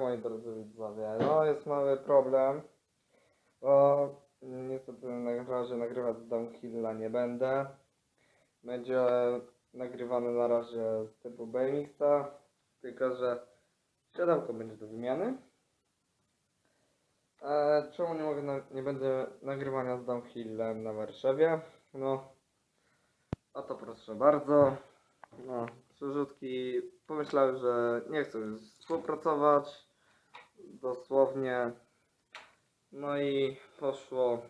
moi drodzy widzowie, no jest mały problem, bo niestety na razie nagrywać z Downhilla nie będę. Będzie nagrywany na razie z typu BMX-a, tylko że siadełko będzie do wymiany. E, czemu nie mogę, nie będzie nagrywania z Downhillem na Warszawie? No, a to proszę bardzo. No, przerzutki pomyślały, że nie chcą już współpracować. Dosłownie. No i poszło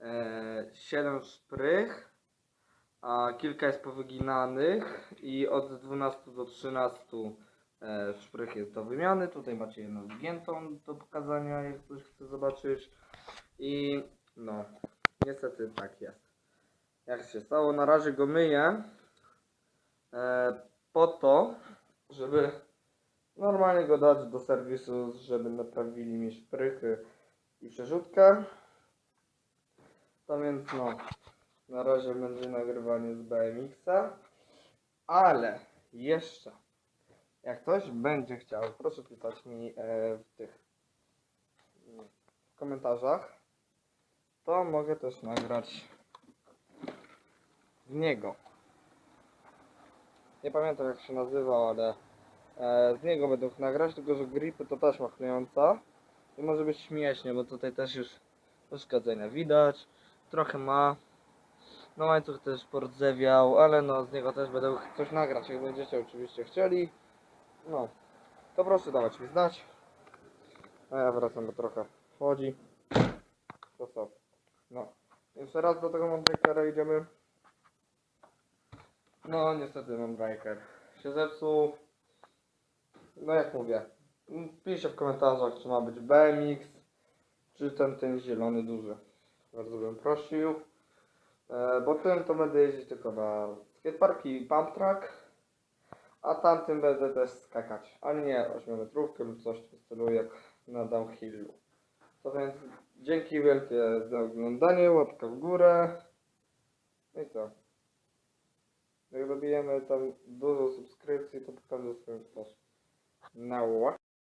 e, 7 szprych, a kilka jest powyginanych i od 12 do 13 e, szprych jest do wymiany. Tutaj macie jedną zgiętą do pokazania, jak ktoś chce zobaczyć. I no, niestety tak jest. Jak się stało, na razie go myję po to, żeby normalnie go dać do serwisu, żeby naprawili mi szprychy i przerzutkę. To więc no, na razie będzie nagrywanie z BMX-a, ale jeszcze, jak ktoś będzie chciał, proszę pisać mi e, w tych w komentarzach, to mogę też nagrać z niego. Nie pamiętam jak się nazywał, ale e, z niego mógł nagrać, tylko że gripy to taśma klejąca i może być śmiesznie, bo tutaj też już uszkodzenia widać, trochę ma. No łańcuch też pordzewiał, ale no z niego też będę coś nagrać, jak będziecie oczywiście chcieli. No, to proszę dawać mi znać. A ja wracam, bo trochę chodzi. To co? No. Jeszcze raz do tego Montekara idziemy. No niestety mam breaker. Się zepsuł. No jak mówię. Piszcie w komentarzach czy ma być BMX czy ten ten zielony duży. Bardzo bym prosił. E, bo tym to będę jeździć tylko na skatepark i pump track. A tamtym będę też skakać. A nie 8 metrówkę lub coś w stylu jak na downhillu. To więc dzięki wielkie za oglądanie, łapka w górę. No i co? Jak dobijemy tam dużo subskrypcji, to pokażę swoją twarz. Na